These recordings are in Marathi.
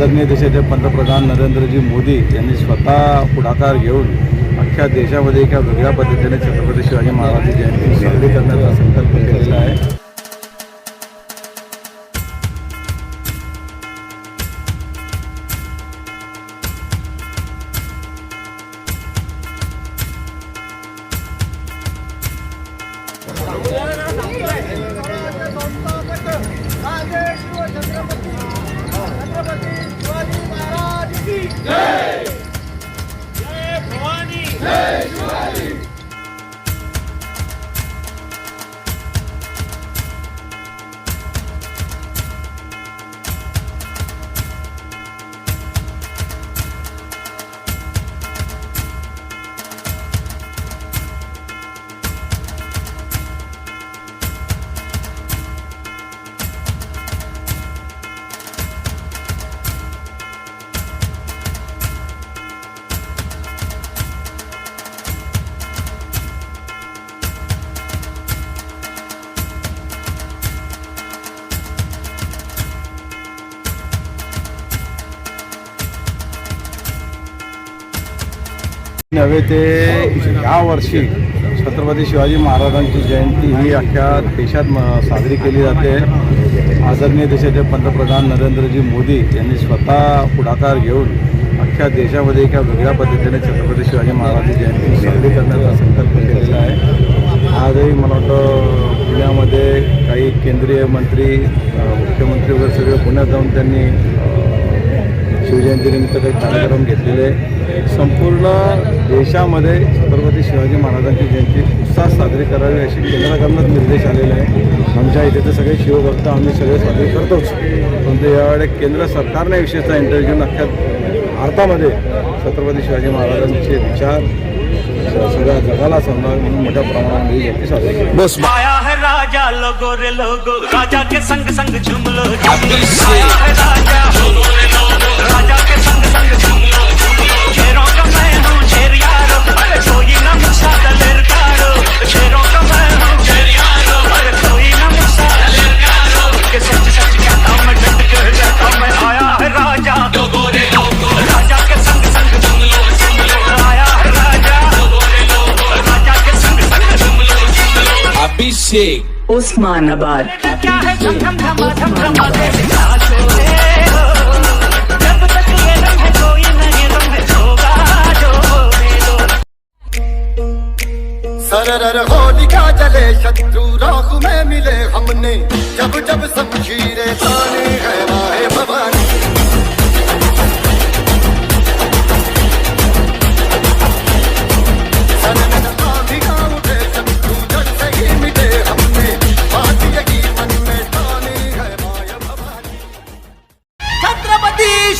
आदरणीय देशाचे पंतप्रधान नरेंद्रजी मोदी यांनी स्वतः पुढाकार घेऊन अख्ख्या देशामध्ये एका वेगळ्या पद्धतीने छत्रपती शिवाजी महाराजांची जयंती साजरी करण्याचा संकल्प केलेला आहे. नव्हे ते यावर्षी छत्रपती शिवाजी महाराजांची जयंती ही अख्ख्या देशात म- साजरी केली जाते. आदरणीय देशाचे पंतप्रधान नरेंद्रजी मोदी यांनी स्वतः पुढाकार घेऊन अख्ख्या देशामध्ये एका वेगळ्या पद्धतीने छत्रपती शिवाजी महाराजांची जयंती साजरी करण्याचा संकल्प केलेला आहे. आजही मला वाटतं पुण्यामध्ये काही केंद्रीय मंत्री मुख्यमंत्री वगैरे सगळे पुण्यात जाऊन त्यांनी शिवजयंतीनिमित्त काही कार्यक्रम घेतलेले संपूर्ण देशामध्ये छत्रपती शिवाजी महाराजांची जयंती उत्साह साजरी करावी अशी केंद्राकडूनच निर्देश आलेले आहे आमच्या इथे तर सगळे शिवभक्त आम्ही सगळे साजरे करतोच. परंतु यावेळी केंद्र सरकारने विशेषतः इंटरेस्ट घेऊन अख्ख्या भारतामध्ये छत्रपती शिवाजी महाराजांचे विचार स- सगळ्या जगाला समजावे म्हणून मोठ्या प्रमाणात ही जयंती साजरी केली है राजा लोगो रे लोगो राजा के संग संग झूम होने दो सरर होलिका जले शत्रु राहु में मिले हमने। जब जब शमशीरें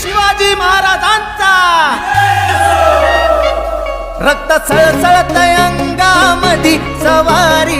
शिवाजी महाराजांचा. रक्त सळसळत अंगामधी सवारी